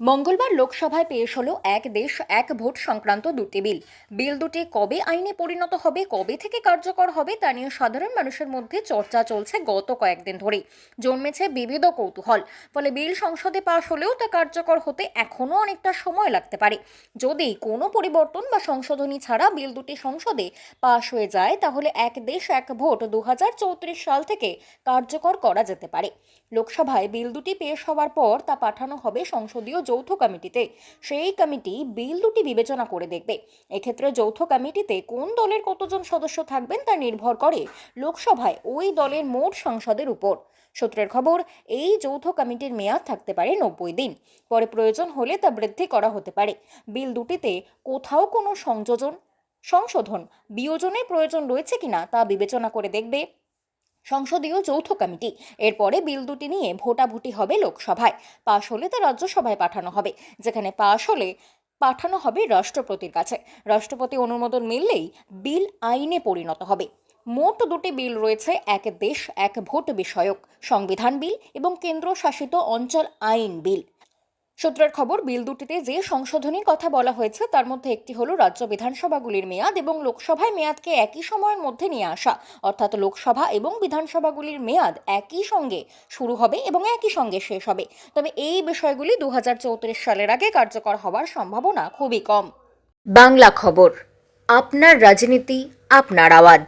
মঙ্গলবার লোকসভায় পেশ হলো এক দেশ, এক ভোট সংক্রান্ত দুটি বিল। বিল দুটি কবে আইনে পরিণত হবে, কবে থেকে কার্যকর হবে তা নিয়ে সাধারণ মানুষের মধ্যে চর্চা চলছে গত কয়েকদিন ধরে জন্মেছে বিবিধ কৌতূহল, ফলে বিল সংসদে পাশ হলেও তা কার্যকর হতে এখনও অনেকটা সময় লাগতে পারে। যদি কোনো পরিবর্তন বা সংশোধনী ছাড়া বিল দুটি সংসদে পাশ হয়ে যায়, তাহলে এক দেশ, এক ভোট দু হাজার চৌত্রিশ সাল থেকে কার্যকর করা যেতে পারে। লোকসভায় বিল দুটি পেশ হওয়ার পর তা পাঠানো হবে সংসদীয় যৌথ কমিটিতে, সেই কমিটি বিল দুটি বিবেচনা করে দেখবে। এক্ষেত্রে যৌথ কমিটিতে কোন দলের কতজন সদস্য থাকবেন তা নির্ভর করে লোকসভায় ওই দলের মোট সংসদের উপর। সূত্রের খবর, এই যৌথ কমিটির মেয়াদ থাকতে পারে নব্বই দিন। পরে প্রয়োজন হলে তা বৃদ্ধি করা হতে পারে। বিল দুটিতে কোথাও কোনো সংযোজন, সংশোধন, বিয়োজনের প্রয়োজন রয়েছে কিনা তা বিবেচনা করে দেখবে সংসদীয় যৌথ কমিটি। এরপরে বিল দুটি নিয়ে ভোটাভুটি হবে লোকসভায়। পাশ হলে তা রাজ্যসভায় পাঠানো হবে, যেখানে পাশ হলে পাঠানো হবে রাষ্ট্রপতির কাছে। রাষ্ট্রপতি অনুমোদন মিললেই বিল আইনে পরিণত হবে। মোট দুটি বিল রয়েছে, এক দেশ, এক ভোট বিষয়ক। সংবিধান বিল এবং কেন্দ্রশাসিত অঞ্চল আইন বিল। সূত্রের খবর, বিল দুটিতে যে সংশোধনীর কথা বলা হয়েছে, তার মধ্যে একটি হলো রাজ্য বিধানসভাগুলির মেয়াদ এবং লোকসভায় মেয়াদকে একই সময়ের মধ্যে নিয়ে আসা। অর্থাৎ লোকসভা এবং বিধানসভাগুলির মেয়াদ একই সঙ্গে শুরু হবে এবং একই সঙ্গে শেষ হবে। তবে এই বিষয়গুলি দু হাজার চৌত্রিশ সালের আগে কার্যকর হওয়ার সম্ভাবনা খুবই কম। বাংলা খবর, আপনার রাজনীতি, আপনার আওয়াজ।